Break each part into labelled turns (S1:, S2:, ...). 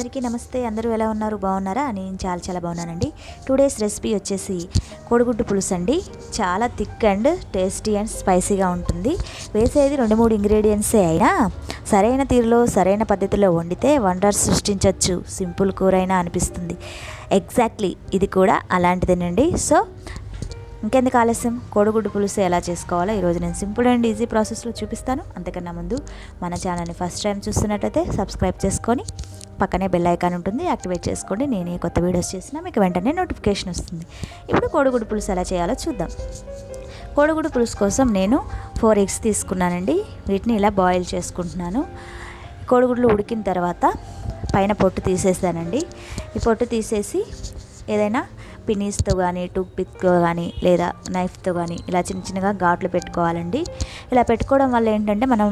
S1: అందరికీ నమస్తే. అందరూ ఎలా ఉన్నారు? బాగున్నారా? నేను చాలా చాలా బాగున్నానండి. టూ డేస్ రెసిపీ వచ్చేసి కోడిగుడ్డు పులుసు అండి. చాలా థిక్ అండ్ టేస్టీ అండ్ స్పైసీగా ఉంటుంది. వేసేది రెండు మూడు ఇంగ్రీడియంట్సే అయినా సరైన తీరులో సరైన పద్ధతిలో వండితే వండర్ సృష్టించవచ్చు. సింపుల్ కూర అయినా అనిపిస్తుంది. ఎగ్జాక్ట్లీ ఇది కూడా అలాంటిదేనండి. సో ఇంకెందుకు ఆలస్యం? కోడిగుడ్డు పులుసు ఎలా చేసుకోవాలో ఈరోజు నేను సింపుల్ అండ్ ఈజీ ప్రాసెస్లో చూపిస్తాను. అంతకన్నా ముందు మన ఛానల్ని ఫస్ట్ టైం చూస్తున్నట్టయితే సబ్స్క్రైబ్ చేసుకొని పక్కనే బెల్ ఐకాన్ ఉంటుంది యాక్టివేట్ చేసుకోండి. నేను కొత్త వీడియోస్ చేసినా మీకు వెంటనే నోటిఫికేషన్ వస్తుంది. ఇప్పుడు కోడిగుడ్డు పులుసు ఎలా చేయాలో చూద్దాం. కోడిగుడ్డు పులుసు కోసం నేను ఫోర్ ఎగ్స్ తీసుకున్నానండి. వీటిని ఇలా బాయిల్ చేసుకుంటున్నాను. కోడిగుడ్లు ఉడికిన తర్వాత పైన పొట్టు తీసేసానండి. ఈ పొట్టు తీసేసి ఏదైనా పినీస్తో కానీ టూత్ పిక్తో కానీ లేదా నైఫ్తో కానీ ఇలా చిన్న చిన్నగా ఘాట్లు పెట్టుకోవాలండి. ఇలా పెట్టుకోవడం వల్ల ఏంటంటే మనం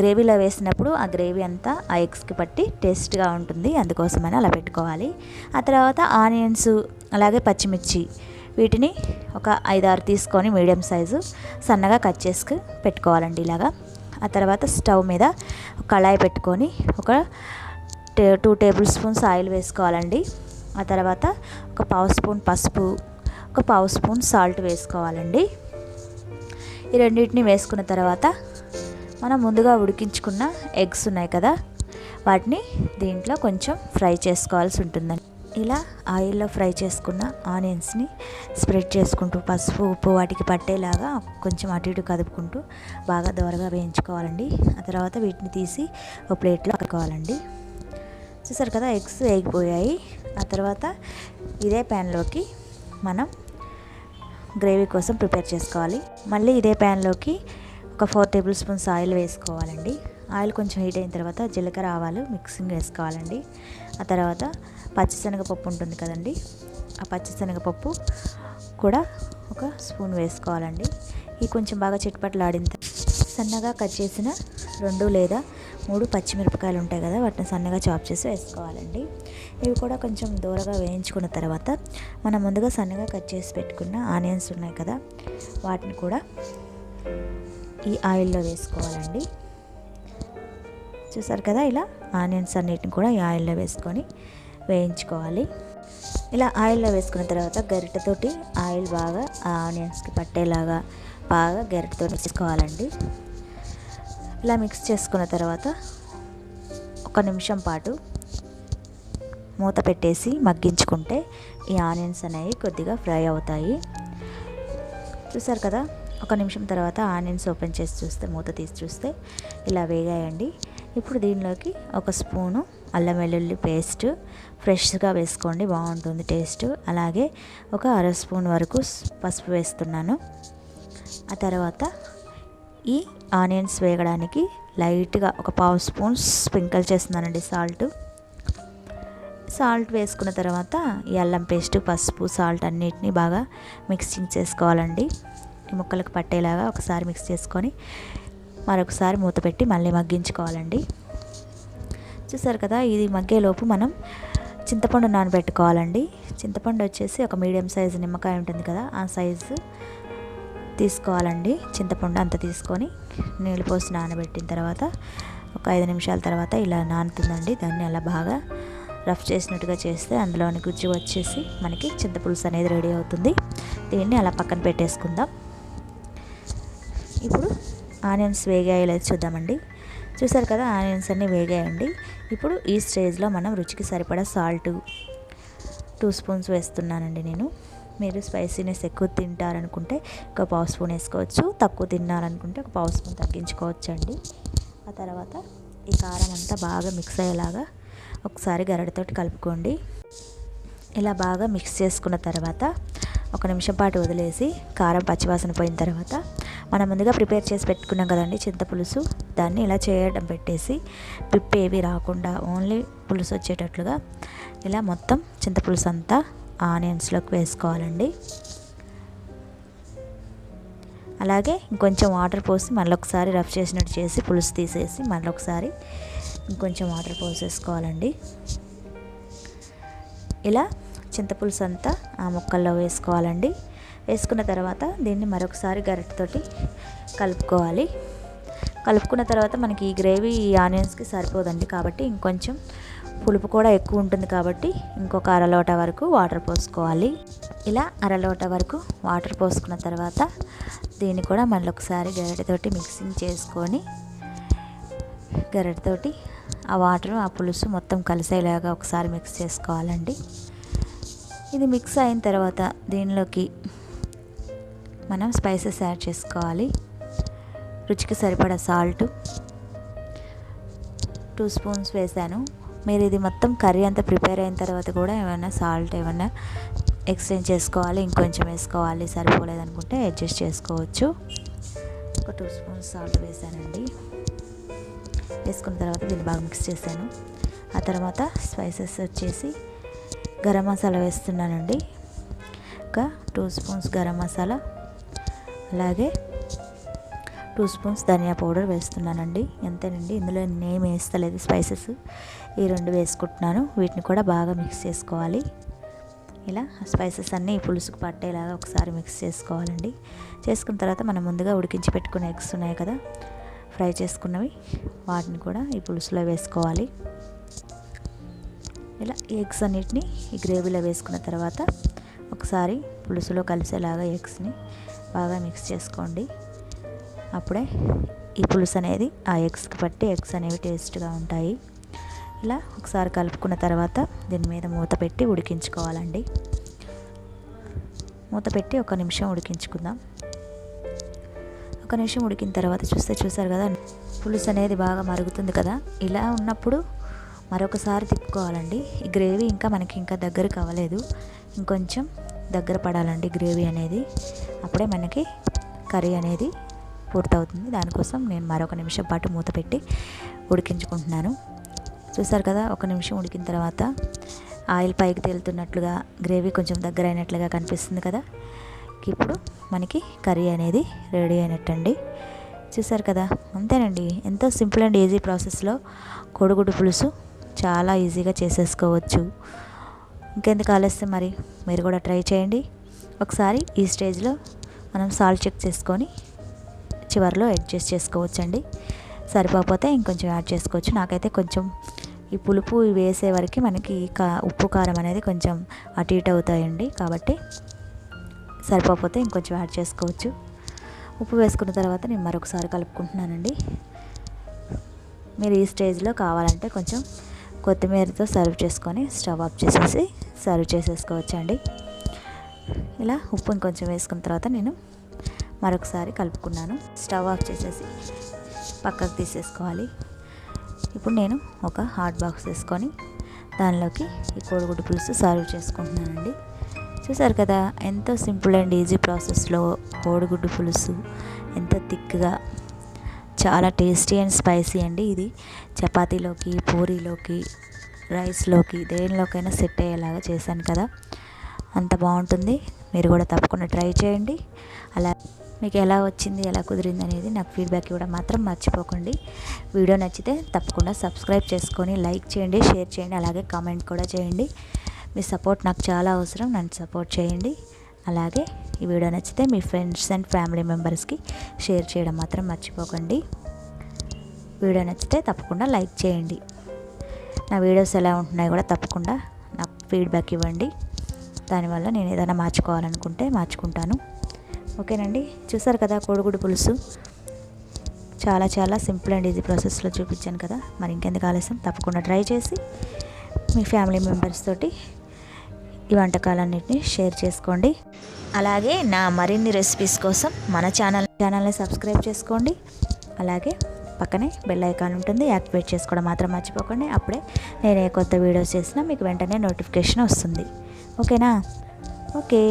S1: గ్రేవీలో వేసినప్పుడు ఆ గ్రేవీ అంతా ఆ ఎగ్స్కి పట్టి టేస్ట్గా ఉంటుంది. అందుకోసమని అలా పెట్టుకోవాలి. ఆ తర్వాత ఆనియన్స్ అలాగే పచ్చిమిర్చి వీటిని ఒక ఐదారు తీసుకొని మీడియం సైజు సన్నగా కట్ చేసుకు పెట్టుకోవాలండి ఇలాగా. ఆ తర్వాత స్టవ్ మీద కళాయి పెట్టుకొని ఒక టూ టేబుల్ స్పూన్స్ ఆయిల్ వేసుకోవాలండి. ఆ తర్వాత ఒక పావు స్పూన్ పసుపు ఒక పావు స్పూన్ సాల్ట్ వేసుకోవాలండి. ఈ రెండింటిని వేసుకున్న తర్వాత మనం ముందుగా ఉడికించుకున్న ఎగ్స్ ఉన్నాయి కదా వాటిని దీంట్లో కొంచెం ఫ్రై చేసుకోవాల్సి ఉంటుందండి. ఇలా ఆయిల్లో ఫ్రై చేసుకున్న ఆనియన్స్ని స్ప్రెడ్ చేసుకుంటూ పసుపు ఉప్పు వాటికి పట్టేలాగా కొంచెం అటు ఇటు కదుపుకుంటూ బాగా దోరగా వేయించుకోవాలండి. ఆ తర్వాత వీటిని తీసి ఒక ప్లేట్లో కట్టుకోవాలండి చూసారు కదా ఎగ్స్ వేగిపోయాయి. ఆ తర్వాత ఇదే ప్యాన్లోకి మనం గ్రేవీ కోసం ప్రిపేర్ చేసుకోవాలి. మళ్ళీ ఇదే ప్యాన్లోకి ఒక ఫోర్ టేబుల్ స్పూన్స్ ఆయిల్ వేసుకోవాలండి. ఆయిల్ కొంచెం హీట్ అయిన తర్వాత జీలకర్ర ఆవాలు మిక్సింగ్ వేసుకోవాలండి. ఆ తర్వాత పచ్చిశనగపప్పు ఉంటుంది కదండి ఆ పచ్చిశనగపప్పు కూడా ఒక స్పూన్ వేసుకోవాలండి. ఈ కొంచెం బాగా చిట్పట్లాడిన సన్నగా కట్ చేసిన రెండు లేదా మూడు పచ్చిమిరపకాయలు ఉంటాయి కదా వాటిని సన్నగా చాప్ చేసి వేసుకోవాలండి. ఇవి కూడా కొంచెం దూరగా వేయించుకున్న తర్వాత మనం ముందుగా సన్నగా కట్ చేసి పెట్టుకున్న ఆనియన్స్ ఉన్నాయి కదా వాటిని కూడా ఈ ఆయిల్లో వేసుకోవాలండి. చూసారు కదా ఇలా ఆనియన్స్ అన్నిటిని కూడా ఈ ఆయిల్లో వేసుకొని వేయించుకోవాలి. ఇలా ఆయిల్లో వేసుకున్న తర్వాత గరిటెతోటి ఆయిల్ బాగా ఆ ఆనియన్స్కి పట్టేలాగా బాగా గరిటెతో వేసుకోవాలండి. ఇలా మిక్స్ చేసుకున్న తర్వాత ఒక నిమిషం పాటు మూత పెట్టేసి మగ్గించుకుంటే ఈ ఆనియన్స్ అనేవి కొద్దిగా ఫ్రై అవుతాయి. చూసారు కదా? ఒక నిమిషం తర్వాత ఆనియన్స్ ఓపెన్ చేసి చూస్తే మూత తీసి చూస్తే ఇలా వేగాయండి. ఇప్పుడు దీనిలోకి ఒక స్పూను అల్లం వెల్లుల్లి పేస్ట్ ఫ్రెష్గా వేసుకోండి బాగుంటుంది టేస్ట్. అలాగే ఒక అర స్పూన్ వరకు పసుపు వేస్తున్నాను. ఆ తర్వాత ఈ ఆనియన్స్ వేగడానికి లైట్గా ఒక పావు స్పూన్ స్ప్రింకిల్ చేస్తున్నానండి సాల్ట్. సాల్ట్ వేసుకున్న తర్వాత ఈ అల్లం పేస్ట్ పసుపు సాల్ట్ అన్నిటిని బాగా మిక్సింగ్ చేసుకోవాలండి ఈ ముక్కలకు పట్టేలాగా ఒకసారి మిక్స్ చేసుకొని మరొకసారి మూత పెట్టి మళ్ళీ మగ్గించుకోవాలండి. చూసారు కదా ఇది మగ్గేలోపు మనం చింతపండు నానబెట్టుకోవాలండి. చింతపండు వచ్చేసి ఒక మీడియం సైజు నిమ్మకాయ ఉంటుంది కదా ఆ సైజు తీసుకోవాలండి. చింతపండు అంత తీసుకొని నీళ్ళు పోసి నానబెట్టిన తర్వాత ఒక ఐదు నిమిషాల తర్వాత ఇలా నానుతుందండి. దాన్ని అలా బాగా రఫ్ చేసినట్టుగా చేస్తే అందులోని గుజ్జు వచ్చేసి మనకి చింతపులుసు అనేది రెడీ అవుతుంది. దీన్ని అలా పక్కన పెట్టేసుకుందాం. ఇప్పుడు ఆనియన్స్ వేగాయో లేదో చూద్దామండి. చూసారు కదా ఆనియన్స్ అన్నీ వేగాయండి. ఇప్పుడు ఈ స్టేజ్లో మనం రుచికి సరిపడా సాల్ట్ టూ స్పూన్స్ వేస్తున్నానండి నేను. మీరు స్పైసీనెస్ ఎక్కువ తింటారనుకుంటే ఒక పావు స్పూన్ వేసుకోవచ్చు. తక్కువ తిన్నారనుకుంటే ఒక పావు స్పూన్ తగ్గించుకోవచ్చు అండి ఆ తర్వాత ఈ కారం అంతా బాగా మిక్స్ అయ్యేలాగా ఒకసారి గరడతోటి కలుపుకోండి. ఇలా బాగా మిక్స్ చేసుకున్న తర్వాత ఒక నిమిషం పాటు వదిలేసి కారం పచ్చివాసన పోయిన తర్వాత మనం ముందుగా ప్రిపేర్ చేసి పెట్టుకున్నాం కదండి చింతపులుసు. దాన్ని ఇలా చేయడం పెట్టేసి పిప్పి ఏవి రాకుండా ఓన్లీ పులుసు వచ్చేటట్లుగా ఇలా మొత్తం చింతపులుసు అంతా ఆనియన్స్లోకి వేసుకోవాలండి. అలాగే ఇంకొంచెం వాటర్ పోసి మళ్ళీ ఒకసారి రఫ్ చేసినట్టు చేసి పులుసు తీసేసి మళ్ళీ ఒకసారి ఇంకొంచెం వాటర్ పోసేసుకోవాలండి. ఇలా చింతపులుసు అంతా ఆ ముక్కల్లో వేసుకోవాలండి. వేసుకున్న తర్వాత దీన్ని మరొకసారి గరిటెతోటి కలుపుకోవాలి. కలుపుకున్న తర్వాత మనకి ఈ గ్రేవీ ఈ ఆనియన్స్కి సరిపోదండి. కాబట్టి ఇంకొంచెం పులుపు కూడా ఎక్కువ ఉంటుంది కాబట్టి ఇంకొక అరలోట వరకు వాటర్ పోసుకోవాలి. ఇలా అరలోట వరకు వాటర్ పోసుకున్న తర్వాత దీన్ని కూడా మళ్ళీ ఒకసారి గరిటెతోటి మిక్సింగ్ చేసుకొని గరిటెతోటి ఆ వాటర్ ఆ పులుసు మొత్తం కలిసేలాగా ఒకసారి మిక్స్ చేసుకోవాలండి. ఇది మిక్స్ అయిన తర్వాత దీనిలోకి మనం స్పైసెస్ యాడ్ చేసుకోవాలి. రుచికి సరిపడా సాల్ట్. టూ స్పూన్స్ వేసాను. మీరు ఇది మొత్తం కర్రీ అంతా ప్రిపేర్ అయిన తర్వాత కూడా ఏమైనా సాల్ట్ ఏమైనా ఎక్స్చేంజ్ చేసుకోవాలి ఇంకొంచెం వేసుకోవాలి సరిపోలేదనుకుంటే అడ్జస్ట్ చేసుకోవచ్చు. ఒక టూ స్పూన్స్ సాల్ట్ వేసానండి. వేసుకున్న తర్వాత దీన్ని బాగా మిక్స్ చేశాను. ఆ తర్వాత స్పైసెస్ వచ్చేసి గరం మసాలా వేస్తున్నానండి. ఒక టూ స్పూన్స్ గరం మసాలా అలాగే టూ స్పూన్స్ ధనియా పౌడర్ వేస్తున్నానండి. ఎంతేనండి? ఇందులో నేమ్ వేస్తలేదు స్పైసెస్ ఈ రెండు వేసుకుంటున్నాను. వీటిని కూడా బాగా మిక్స్ చేసుకోవాలి. ఇలా స్పైసెస్ అన్నీ పులుసుకు పట్టేలాగా ఒకసారి మిక్స్ చేసుకోవాలండి. చేసుకున్న తర్వాత మనం ముందుగా ఉడికించి పెట్టుకున్న ఎగ్స్ ఉన్నాయి కదా ఫ్రై చేసుకున్నవి వాటిని కూడా ఈ పులుసులో వేసుకోవాలి. ఇలా ఈ ఎగ్స్ అన్నిటిని ఈ గ్రేవీలో వేసుకున్న తర్వాత ఒకసారి పులుసులో కలిసేలాగా ఎగ్స్ని బాగా మిక్స్ చేసుకోండి. అప్పుడే ఈ పులుసు అనేది ఆ ఎగ్స్కి పట్టి ఎగ్స్ అనేవి టేస్ట్గా ఉంటాయి. ఇలా ఒకసారి కలుపుకున్న తర్వాత దీని మీద మూత పెట్టి ఉడికించుకోవాలండి. మూత పెట్టి ఒక నిమిషం ఉడికించుకుందాం. ఒక నిమిషం ఉడికిన తర్వాత చూస్తే చూసారు కదా పులుసు అనేది బాగా మరుగుతుంది కదా. ఇలా ఉన్నప్పుడు మరొకసారి తిప్పుకోవాలండి. ఈ గ్రేవీ ఇంకా మనకి ఇంకా దగ్గర కావలేదు ఇంకొంచెం దగ్గర పడాలండి గ్రేవీ అనేది. అప్పుడే మనకి కర్రీ అనేది పూర్తవుతుంది. దానికోసం నేను మరొక నిమిషం పాటు మూత పెట్టి ఉడికించుకుంటున్నాను. చూసారు కదా ఒక నిమిషం ఉడికిన తర్వాత ఆయిల్ పైకి తేలుతున్నట్లుగా గ్రేవీ కొంచెం దగ్గర అయినట్లుగా కనిపిస్తుంది కదా. ఇప్పుడు మనకి కర్రీ అనేది రెడీ అయినట్టండి. చూసారు కదా అంతేనండి. ఎంతో సింపుల్ అండ్ ఈజీ ప్రాసెస్లో కోడిగుడ్డు పులుసు చాలా ఈజీగా చేసేసుకోవచ్చు. ఇంకెందుకు ఆలస్యం మరి? మీరు కూడా ట్రై చేయండి. ఒకసారి ఈ స్టేజ్లో మనం సాల్ట్ చెక్ చేసుకొని చివరిలో అడ్జస్ట్ చేసుకోవచ్చు అండి సరిపోతే ఇంకొంచెం యాడ్ చేసుకోవచ్చు. నాకైతే కొంచెం ఈ పులుపు వేసే వరకు మనకి కా ఉప్పు కారం అనేది కొంచెం అటు ఇటు అవుతాయండి. కాబట్టి సరిపోతే ఇంకొంచెం యాడ్ చేసుకోవచ్చు. ఉప్పు వేసుకున్న తర్వాత నేను మరొకసారి కలుపుకుంటున్నానండి. మీరు ఈ స్టేజ్లో కావాలంటే కొంచెం కొత్తిమీరతో సర్వ్ చేసుకొని స్టవ్ ఆఫ్ చేసేసి సర్వ్ చేసేసుకోవచ్చండి. ఇలా ఉప్పు ఇంకొంచెం వేసుకున్న తర్వాత నేను మరొకసారి కలుపుకున్నాను. స్టవ్ ఆఫ్ చేసేసి పక్కకు తీసేసుకోవాలి. ఇప్పుడు నేను ఒక హాట్ బాక్స్ వేసుకొని దానిలోకి ఈ కోడిగుడ్డు పులుసు సర్వ్ చేసుకుంటున్నానండి. చూసారు కదా ఎంతో సింపుల్ అండ్ ఈజీ ప్రాసెస్లో కోడిగుడ్డు పులుసు ఎంత థిక్గా చాలా టేస్టీ అండ్ స్పైసీ అండి ఇది. చపాతీలోకి పూరీలోకి రైస్లోకి దేనిలోకైనా సెట్ అయ్యేలాగా చేశాను కదా. అంత బాగుంటుంది. మీరు కూడా తప్పకుండా ట్రై చేయండి. అలా మీకు ఎలా వచ్చింది ఎలా కుదిరింది అనేది నాకు ఫీడ్బ్యాక్ ఇవ్వడం మాత్రం మర్చిపోకండి. వీడియో నచ్చితే తప్పకుండా సబ్స్క్రైబ్ చేసుకొని లైక్ చేయండి షేర్ చేయండి అలాగే కామెంట్ కూడా చేయండి. మీ సపోర్ట్ నాకు చాలా అవసరం నన్ను సపోర్ట్ చేయండి. అలాగే ఈ వీడియో నచ్చితే మీ ఫ్రెండ్స్ అండ్ ఫ్యామిలీ మెంబర్స్కి షేర్ చేయడం మాత్రం మర్చిపోకండి. వీడియో నచ్చితే తప్పకుండా లైక్ చేయండి. నా వీడియోస్ ఎలా ఉంటున్నాయి కూడా తప్పకుండా నాకు ఫీడ్బ్యాక్ ఇవ్వండి. దానివల్ల నేను ఏదైనా మార్చుకోవాలనుకుంటే మార్చుకుంటాను. ఓకేనండి? చూసారు కదా కోడిగుడ్డు పులుసు? చాలా చాలా సింపుల్ అండ్ ఈజీ ప్రాసెస్లో చూపించాను కదా. మరి ఇంకెందుకు ఆలస్యం? తప్పకుండా ట్రై చేసి మీ ఫ్యామిలీ మెంబర్స్ తోటి ఈ వంటకాలన్నింటినీ షేర్ చేసుకోండి. అలాగే నా మరిన్ని రెసిపీస్ కోసం మన ఛానల్ ఛానల్ని సబ్స్క్రైబ్ చేసుకోండి. అలాగే పక్కనే బెల్ ఐకాన్ ఉంటుంది యాక్టివేట్ చేసుకోవడం మాత్రం మర్చిపోకండి. అప్పుడే నేను ఏ కొత్త వీడియోస్ చేసినా మీకు వెంటనే నోటిఫికేషన్ వస్తుంది. ఓకేనా? ఓకే.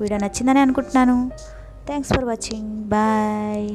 S1: వీడియో నచ్చిందని అనుకుంటున్నాను. Thanks for watching bye